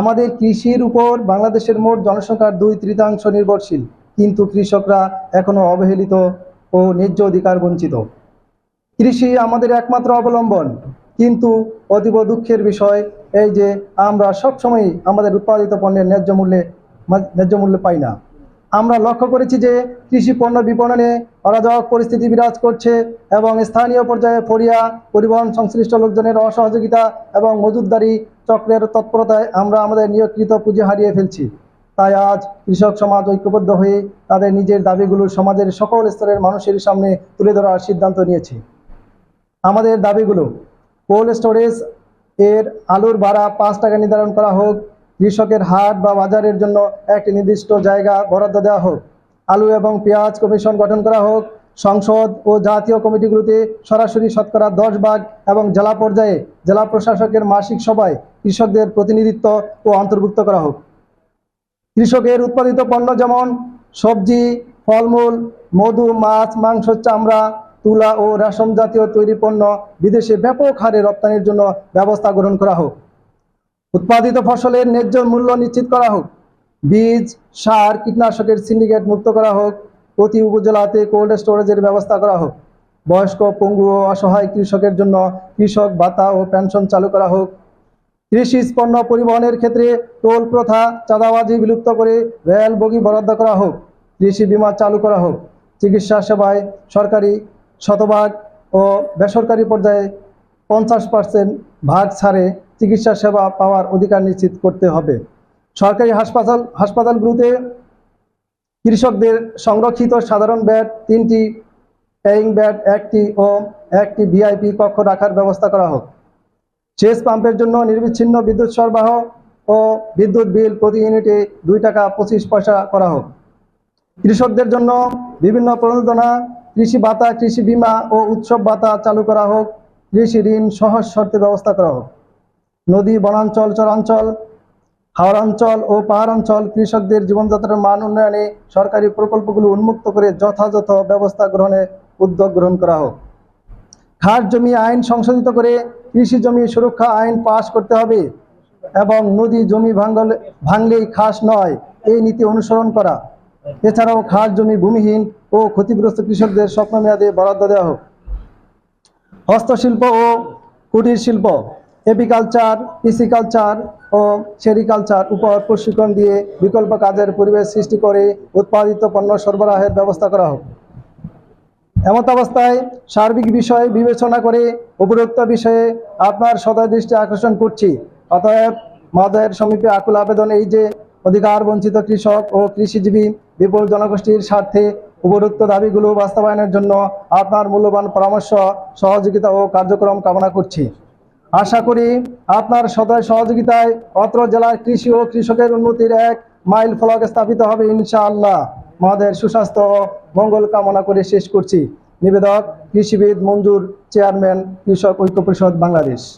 আমাদের কৃষির উপর বাংলাদেশের মোট জনসংখ্যার দুই তৃতীয়াংশ নির্ভরশীল, কিন্তু কৃষকরা এখনও অবহেলিত ও ন্যায্য অধিকার বঞ্চিত। কৃষি আমাদের একমাত্র অবলম্বন, কিন্তু অতীব দুঃখের বিষয় এই যে আমরা সবসময় আমাদের উৎপাদিত পণ্যের ন্যায্য মূল্যে ন্যায্য মূল্য পাই না। আমরা লক্ষ্য করেছি যে কৃষি পণ্য বিপণনে অরাজক পরিস্থিতি বিরাজ করছে এবং স্থানীয় পর্যায়ে ফরিয়া পরিবহন সংশ্লিষ্ট লোকজনের অসহযোগিতা এবং মজুদদারি চক্রের তৎপরতায় আমরা আমাদের নিয়োগকৃত পুঁজি হারিয়ে ফেলছি। তাই আজ কৃষক সমাজ ঐক্যবদ্ধ হয়ে তাদের নিজের দাবিগুলো সমাজের সকল স্তরের মানুষের সামনে তুলে ধরার সিদ্ধান্ত নিয়েছে। আমাদের দাবিগুলো, কোল্ড স্টোরেজ এর আলুর ভাড়া পাঁচ টাকা নির্ধারণ করা হোক কৃষকের হাট বা বাজারের জন্য একটি নির্দিষ্ট জায়গা বরাদ্দ দেওয়া হোক। আলু এবং পেঁয়াজ কমিশন গঠন করা হোক। সংসদ ও জাতীয় কমিটিগুলোতে সরাসরি শতকরা দশ ভাগ এবং জেলা পর্যায়ে জেলা প্রশাসকের মাসিক সভায় কৃষকদের প্রতিনিধিত্ব ও অন্তর্ভুক্ত করা হোক। কৃষকের উৎপাদিত পণ্য যেমন সবজি, ফলমূল, মধু, মাছ, মাংস, চামড়া, তুলা ও রেশম জাতীয় তৈরি পণ্য বিদেশে ব্যাপক হারে রপ্তানির জন্য ব্যবস্থা গ্রহণ করা হোক। উৎপাদিত ফসলের ন্যায্য মূল্য নিশ্চিত করা হোক। বীজ, সার, কীটনাশকের সিন্ডিকেট মুক্ত করা হোক। প্রতি উপজেলাতে কোল্ড স্টোরেজের ব্যবস্থা করা হোক। বয়স্ক, পঙ্গু ও অসহায় কৃষকের জন্য কৃষক ভাতা ও পেনশন চালু করা হোক। কৃষি পণ্য পরিবহনের ক্ষেত্রে টোল প্রথা, চাঁদাবাজি বিলুপ্ত করে রেল বগি বরাদ্দ করা হোক। কৃষি বিমা চালু করা হোক। চিকিৎসা সেবায় সরকারি শতভাগ ও বেসরকারি পর্যায়ে পঞ্চাশ পার্সেন্ট ভাগ ছাড়ে চিকিৎসা সেবা পাওয়ার অধিকার নিশ্চিত করতে হবে। সরকারি হাসপাতাল, হাসপাতালগুলোতে কৃষকদের সংরক্ষিত সাধারণ ব্যাট তিনটি পেইং ব্যাট একটি ও একটি ভিআইপি কক্ষ রাখার ব্যবস্থা করা হোক। সেচ পাম্পের জন্য নির্বিচ্ছিন্ন বিদ্যুৎ সরবরাহ ও বিদ্যুৎ বিল প্রতি ইউনিটে দুই টাকা পঁচিশ পয়সা করা হোক। কৃষকদের জন্য বিভিন্ন প্রণোদনা, কৃষি ভাতা, কৃষি বিমা ও উৎসব ভাতা চালু করা হোক। কৃষি ঋণ সহজ শর্তে ব্যবস্থা করা হোক। নদী, বনাঞ্চল, চরাঞ্চল, হাওড়াঞ্চল ও পাহাড় অঞ্চল কৃষকদের জীবনযাত্রার মান উন্নয়নে সরকারি প্রকল্পগুলো উন্মুক্ত করে যথাযথ ব্যবস্থা গ্রহণে উদ্যোগ গ্রহণ করা হোক। খাস জমি আইন সংশোধিত করে কৃষি জমি সুরক্ষা আইন পাশ করতে হবে এবং নদী জমি ভাঙলে ভাঙলেই খাস নয়, এই নীতি অনুসরণ করা। এছাড়াও খাস জমি ভূমিহীন ও ক্ষতিগ্রস্ত কৃষকদের স্বপ্নমেয়াদে বরাদ্দ দেওয়া হোক। হস্তশিল্প ও কুটির শিল্প এপিকালচার পিসিকালচার ও সেরিকালচার উপর প্রশিক্ষণ দিয়ে বিকল্প কাজের পরিবেশ সৃষ্টি করে উৎপাদিত পণ্য সরবরাহের ব্যবস্থা করা হোক। এমত অবস্থায় সার্বিক বিষয় বিবেচনা করে উপরোক্ত বিষয়ে আপনার সদয় দৃষ্টি আকর্ষণ করছি। অতএব মহোদয়ের সমীপে আকুল আবেদন এই যে অধিকার বঞ্চিত কৃষক ও কৃষিজীবী বিপুল জনগোষ্ঠীর স্বার্থে উপরোক্ত দাবিগুলো বাস্তবায়নের জন্য আপনার মূল্যবান পরামর্শ, সহযোগিতা ও কার্যক্রম কামনা করছি। আশা করি আপনার সদয় সহযোগিতায় অত্র জেলার কৃষি ও কৃষকের উন্নতির এক মাইল ফলক স্থাপিত হবে ইনশাআল্লাহ। আমাদের সুস্বাস্থ্য মঙ্গল কামনা করে শেষ করছি। নিবেদক কৃষিবিদ মঞ্জুর চেয়ারম্যান কৃষক ঐক্য পরিষদ বাংলাদেশ।